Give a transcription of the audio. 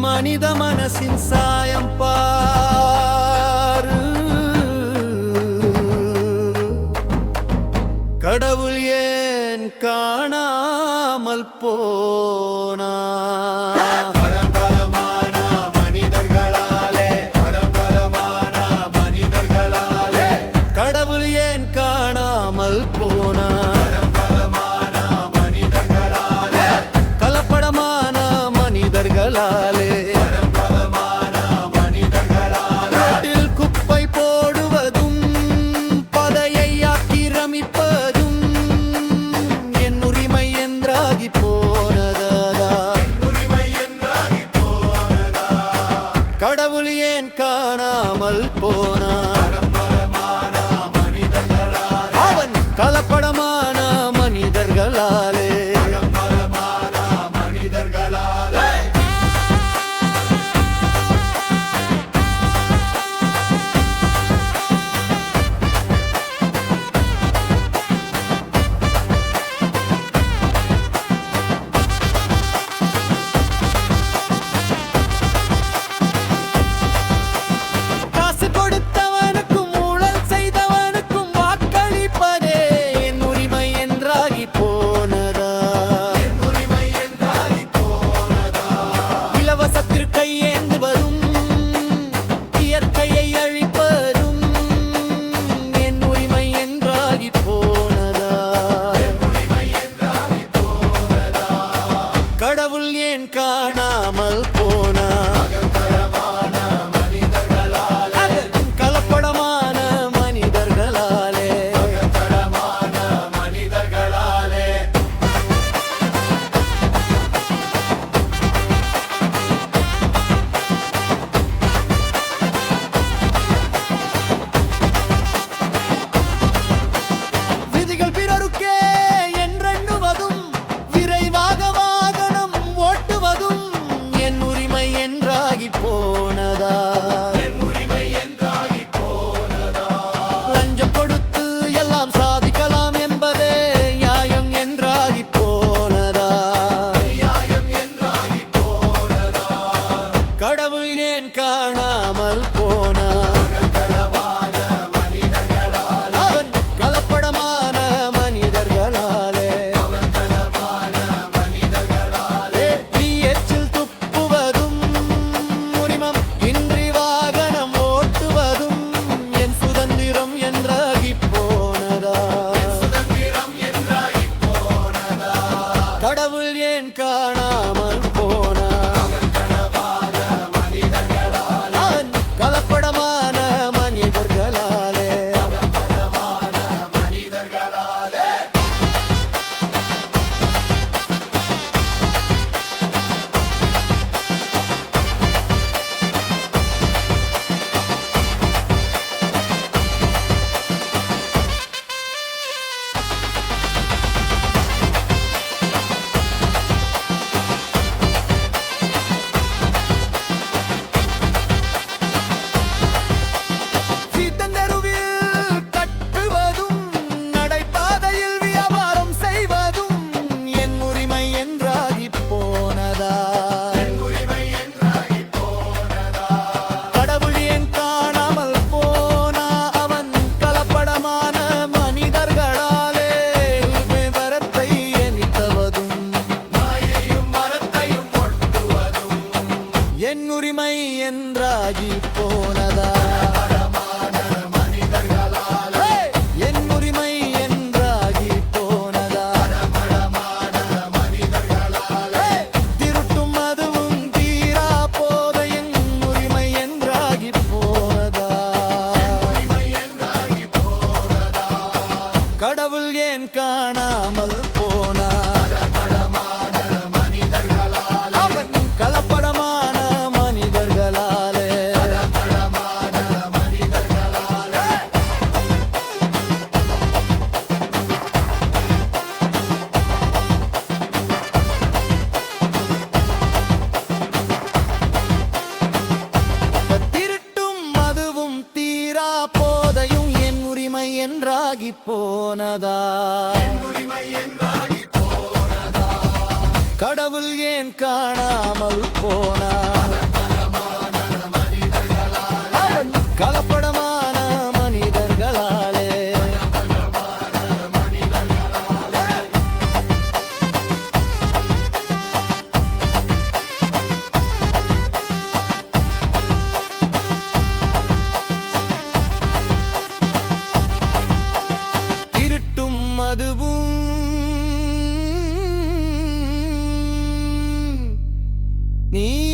மனித மனசின் சாயம் பாரு. கடவுள் ஏன் காணாமல் போ காணாமல் போனான். என்றாகி போனதா? இரா போதையும் என் உரிமை என்றாகி போனதா? கடவுள் ஏன் காணாமல் போனார்? 你